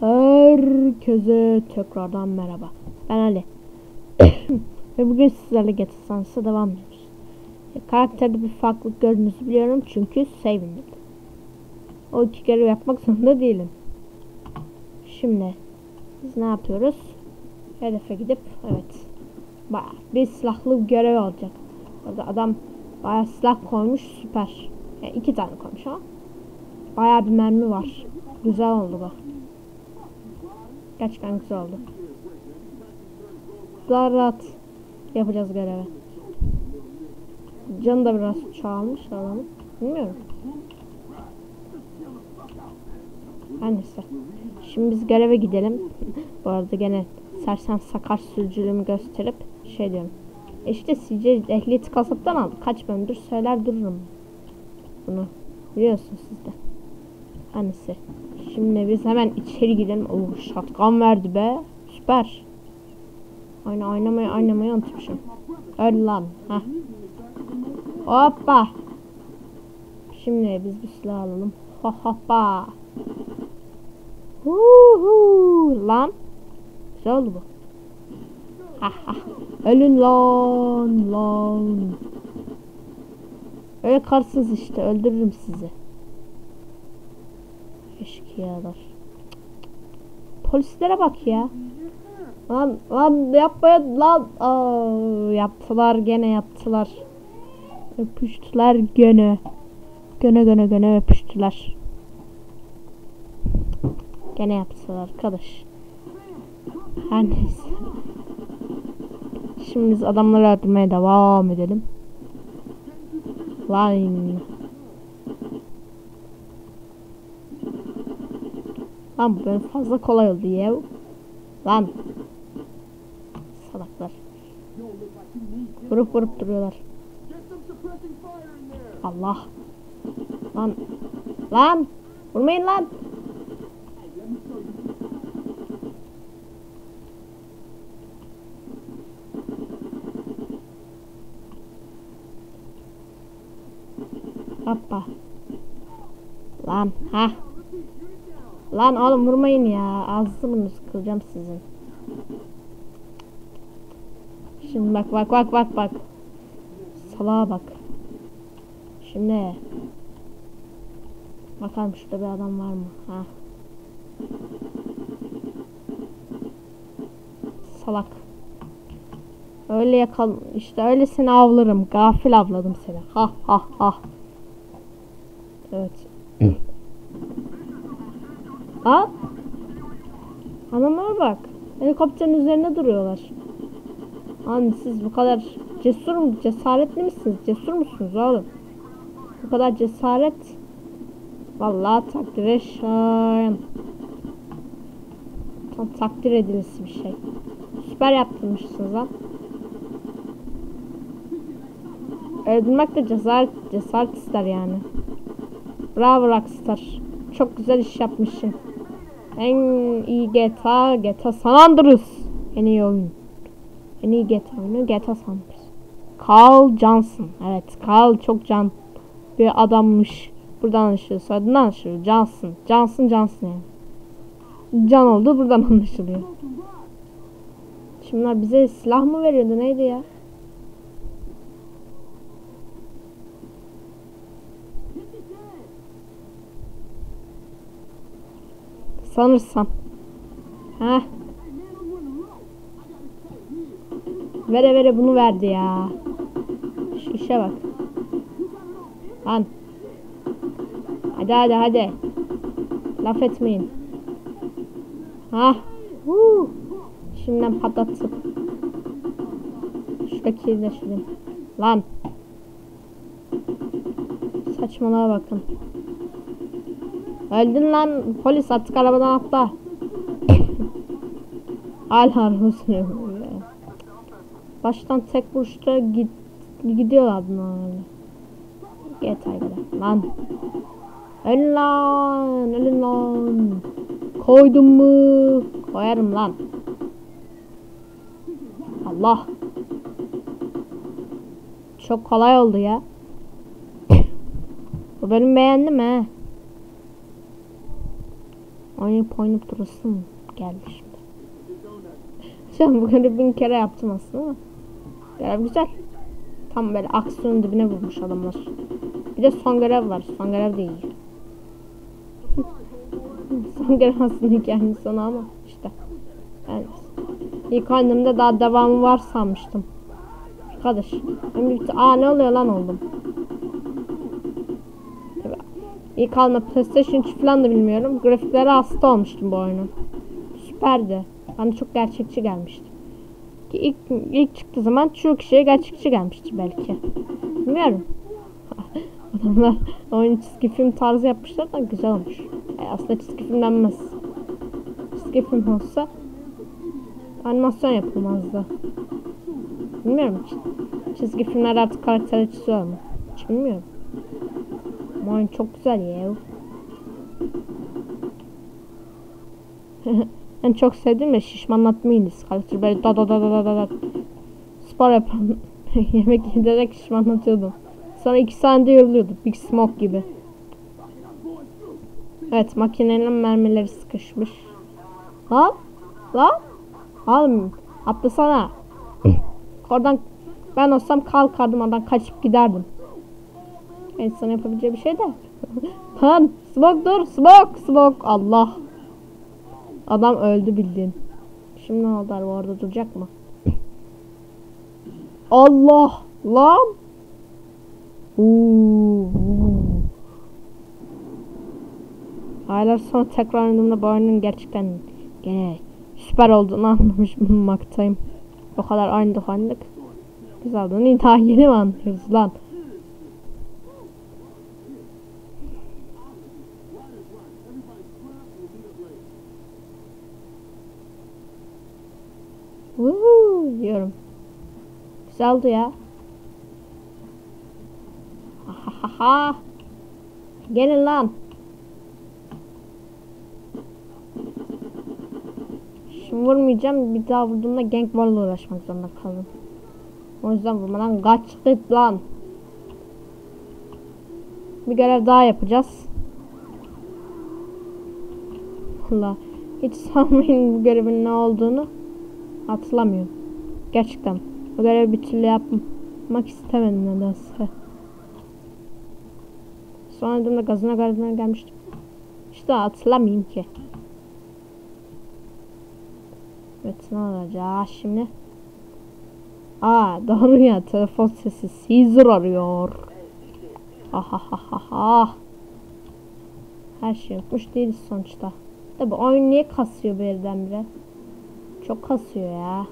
Herkese tekrardan merhaba. Ben Ali. Ve bugün sizlerle GTA Sans'a devam ediyoruz. E, Karakterde bir farklılık gördüğünüzü biliyorum çünkü save indirdim. O iki görev yapmak zorunda değilim. Şimdi biz ne yapıyoruz? Hedefe gidip evet. Bayağı bir silahlı bir görev olacak. Orada adam bayağı silah koymuş süper. Yani iki tane koymuş ama. Bayağı bir mermi var. Güzel oldu bu. Gerçekten güzel oldu. Daha rahat yapacağız görevi. Canı da biraz çoğalmış adamın. Bilmiyorum. Her neyse. Şimdi biz göreve gidelim. Bu arada gene sersem sakar sürücülüğümü gösterip şey diyorum. E işte CC ehliyeti kasaptan aldık. Kaç bölümdür söyler dururum. Bunu biliyorsunuz siz de. Her. Şimdi biz hemen içeri gidelim. Oh şatkan verdi be. Süper. Ayna oynamayı oynamayı unutmuşum. Öl lan. Heh. Hoppa. Şimdi biz bir silah alalım. Ho hoppa. Huhu. Lan. Güzel oldu bu. Ha ha. Ölün lan lan. Öyle karsınız işte öldürürüm sizi. Eşkıyalar. Polislere bak ya. Lan lan yapmayın lan. Aa, yaptılar gene yaptılar. Öpüştüler gene. Gene gene gene öpüştüler. Gene yaptılar arkadaş. Her neyse. Şimdi biz adamları öldürmeye devam edelim. Line. Lan bu böyle fazla kolay oldu ya. Lan. Salaklar. Vurup vurup duruyorlar. Allah. Lan. Lan. Vurmayın lan. Hoppa. Lan. Ha. Lan oğlum vurmayın ya. Ağzını kıracağım sizin. Şimdi bak bak bak bak bak. Salağa bak. Şimdi. Bakalım şurada bir adam var mı? Ha. Salak. Öyle yakal işte öyle seni avlarım. Gafil avladım seni. Ha ha ha. Evet. Ha? Adamlara bak. Helikopterin üzerine duruyorlar. Hani siz bu kadar cesur mu, cesaretli misiniz? Cesur musunuz oğlum? Bu kadar cesaret vallahi takdire şayan. Tam takdir edilisi bir şey. Süper yaptırmışsınız lan. Öldürmek de cesaret, cesaret ister yani. Bravo Rockstar. Çok güzel iş yapmışsın. En iyi GTA, GTA San Andreas. En iyi oyun. En iyi GTA oyunu GTA San Andreas. Carl Johnson. Evet Carl çok can bir adammış. Buradan anlaşılıyor. Soyadından anlaşılıyor. Johnson. Johnson Johnson yani. Can oldu buradan anlaşılıyor. Şimdiler bize silah mı veriyordu neydi ya? Sanırsam. Heh. Vere vere bunu verdi ya. Şu işe bak. Lan. Hadi hadi hadi. Laf etmeyin. Ha. Huu. Şimdiden patlattım. Şuradaki de şurada. Lan. Saçmalığa bakın. Öldün lan polis artık arabadan atla. Hala olsun. Baştan tek vuruşta git gidiyorlar bunlar. Get kadar. Lan. Ölün lan. Ölün lan. Koydum mu? Koyarım lan. Allah. Çok kolay oldu ya. Bu bölüm beğendim he. Oynayıp oynayıp durasın geldi şimdi. Sen bu görevi bin kere yaptım aslında. Görev güzel. Tam böyle aksiyonun dibine vurmuş adamlar. Bir de son görev var. Son görev de iyi. son görev aslında hikayenin sonu ama işte. Ben ilk oynadığımda daha devamı var sanmıştım. Arkadaş. Ben bir, aa ne oluyor lan oldum. Tabii, İlk alma PlayStation 3 falan da bilmiyorum. Grafiklere hasta olmuştum bu oyunun. Süperdi. Bana çok gerçekçi gelmişti. Ki ilk, ilk çıktığı zaman çok kişiye gerçekçi gelmiştir belki. Bilmiyorum. Adamlar oyunu çizgi film tarzı yapmışlar da güzel olmuş. Yani aslında çizgi film denmez. Çizgi film olsa animasyon yapılmazdı. Bilmiyorum. Çizgi filmler artık karakter çiziyor mu? Hiç bilmiyorum. Oyun çok güzel ya. en çok sevdiğim de şişmanlatma iğnesi. Karakter böyle da da da da da da da. Spor yapan yemek yedirerek şişmanlatıyordum. Sonra iki saniyede yoruluyordu. Big Smoke gibi. Evet makinenin mermileri sıkışmış. Lan lan Oğlum atlasana. Oradan ben olsam kalkardım oradan kaçıp giderdim. İnsan yapabileceği bir şey de. Lan smoke dur smoke smoke Allah. Adam öldü bildiğin. Şimdi ne oldu araba orada duracak mı? Allah lan. Aylar sonra tekrar oynadığımda bu oyunun gerçekten gene süper olduğunu anlamış bulunmaktayım. O kadar oynadık oynadık. Güzel olduğunu daha yeni mi anlıyoruz lan? Woohoo diyorum. Güzel oldu ya. Ha ha ha. Gelin lan. Şimdi vurmayacağım. Bir daha vurduğumda gank war'la uğraşmak zorunda kaldım. O yüzden vurmadan kaç git lan. Bir görev daha yapacağız. Allah. Hiç sanmayın bu görevin ne olduğunu. Hatırlamıyorum. Gerçekten. Bu görevi bir türlü yapmak istemedim nedense. Sonra da gazına gazına gelmiştim. İşte hatırlamayayım ki. Evet ne olacak şimdi? Aa doğru ya telefon sesi Caesar arıyor. Ahahaha. Her şey yokmuş değil sonuçta. Tabi oyun niye kasıyor birdenbire? Çok kasıyor ya.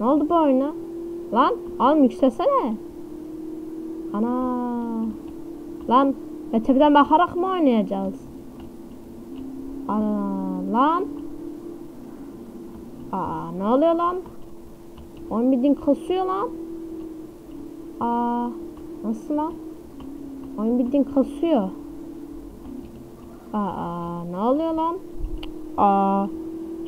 Ne oldu bu oyuna? Lan oğlum yükselsene. Ana. Lan ve tepeden bakarak mı oynayacağız? Ana lan. Aa ne oluyor lan? Oyun bildiğin kasıyor lan. Aa nasıl lan? Oyun bildiğin kasıyor. Aa ne oluyor lan? Aa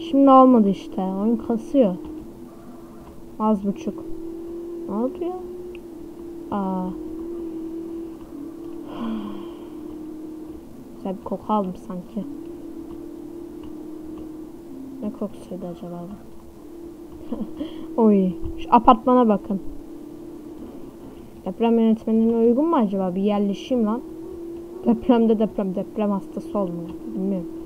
şimdi olmadı işte. Oyun kasıyor. Az buçuk. Ne oldu ya? Aa. Güzel bir koku aldım sanki. Ne kokusuydu acaba bu? Oy. Şu apartmana bakın. Deprem yönetmenine uygun mu acaba? Bir yerleşeyim lan. Depremde deprem. Deprem hastası olmuyor. Bilmiyorum.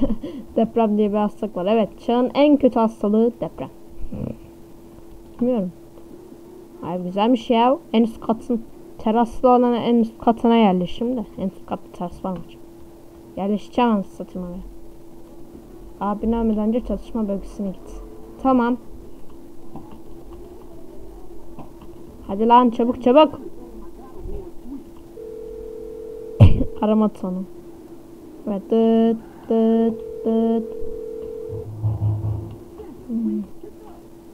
deprem diye bir hastalık var. Evet. Çağın en kötü hastalığı deprem. Bilmiyorum. Ay güzelmiş ya. En üst katın teraslı olan en üst katına yerleşim de. En üst katta teras varmış. Yerleşeceğim anasını satayım oraya. Abin ölmeden önce çatışma bölgesine git. Tamam. Hadi lan çabuk çabuk. Arama tonu. Ve dıt dıt dıt.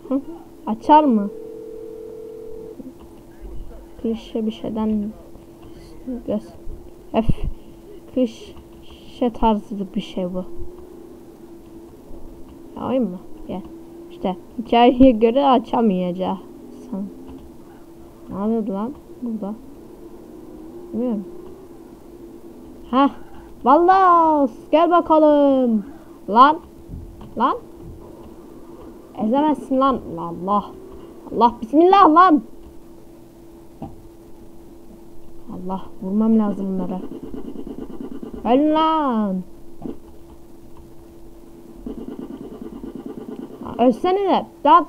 Hı? Açar mı? Klişe bir şeyden göz. F. Klişe tarzı bir şey bu. Oyun mu? Ya. İşte hikayeye göre açamayacağız. Ne yapıyordu lan burada? Bilmiyorum. Ha, Vallahi gel bakalım. Lan. Lan. Ezemezsin lan. Allah. Allah bismillah lan. Allah vurmam lazım bunlara. Öl lan. Ölsene de. Lan.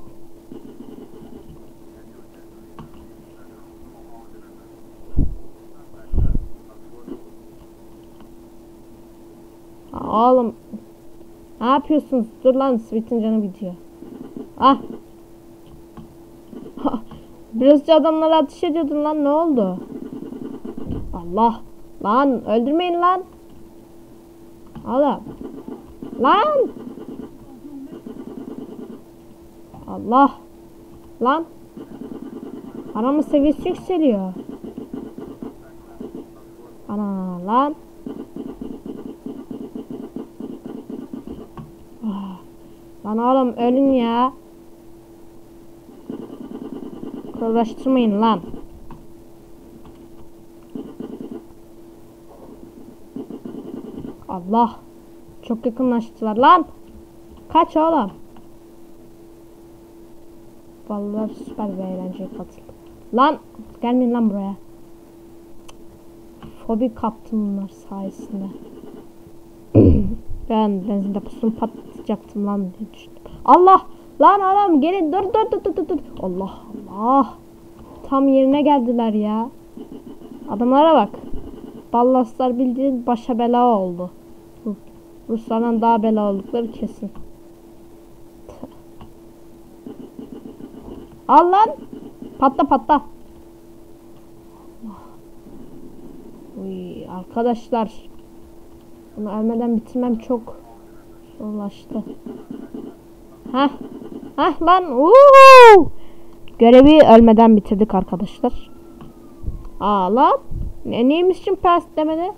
Ha, Oğlum. Ne yapıyorsunuz? Dur lan Sweet'in canı bitiyor. Ah. Biraz adamlara ateş ediyordun lan ne oldu? Allah. Lan öldürmeyin lan. Oğlum. Lan. Allah. Lan. Aramın seviyesi yükseliyor. Ana lan. Ah. Lan oğlum ölün ya. Uğraştırmayın lan. Allah. Çok yakınlaştılar lan. Kaç oğlum. Vallahi süper bir eğlenceye katıldım. Lan gelmeyin lan buraya. Fobi kaptım bunlar sayesinde. ben benzin deposunu patlatacaktım lan diye düşündüm. Allah! Lan oğlum gelin dur dur dur dur dur. Allah Allah. Tam yerine geldiler ya. Adamlara bak. Ballaslar bildiğin başa bela oldu. Ru- Ruslardan daha bela oldukları kesin. Al lan. Patla patla. Uy, arkadaşlar. Bunu ölmeden bitirmem çok zorlaştı. Hah. Hah lan. Uuu. Görevi ölmeden bitirdik arkadaşlar. Aa. Ne, neymiş için pers demedi?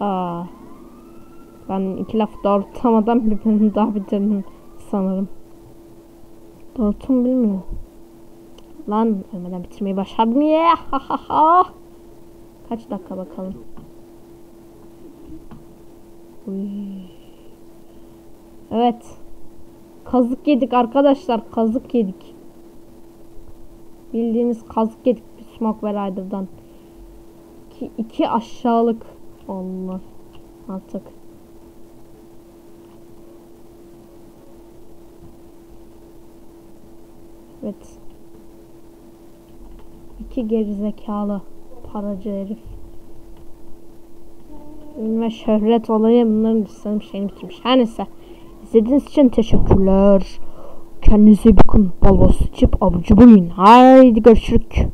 Aa. Ben iki laf doğrultamadan bir daha bitirdim sanırım. Doğrultum bilmiyorum. Lan ölmeden bitirmeyi başardım ya. Kaç dakika bakalım. Evet. Kazık yedik arkadaşlar. Kazık yedik. Bildiğiniz kazık yedik Smoke ve Rider'dan. İki, iki aşağılık onlar artık. Evet. İki gerizekalı paracı herif. Ve şöhret olayı bunların istedim şeyini bitirmiş. Her neyse. İzlediğiniz için teşekkürler. Kendinize bakın. Bol sıçıp abucu bulun. Haydi görüşürük.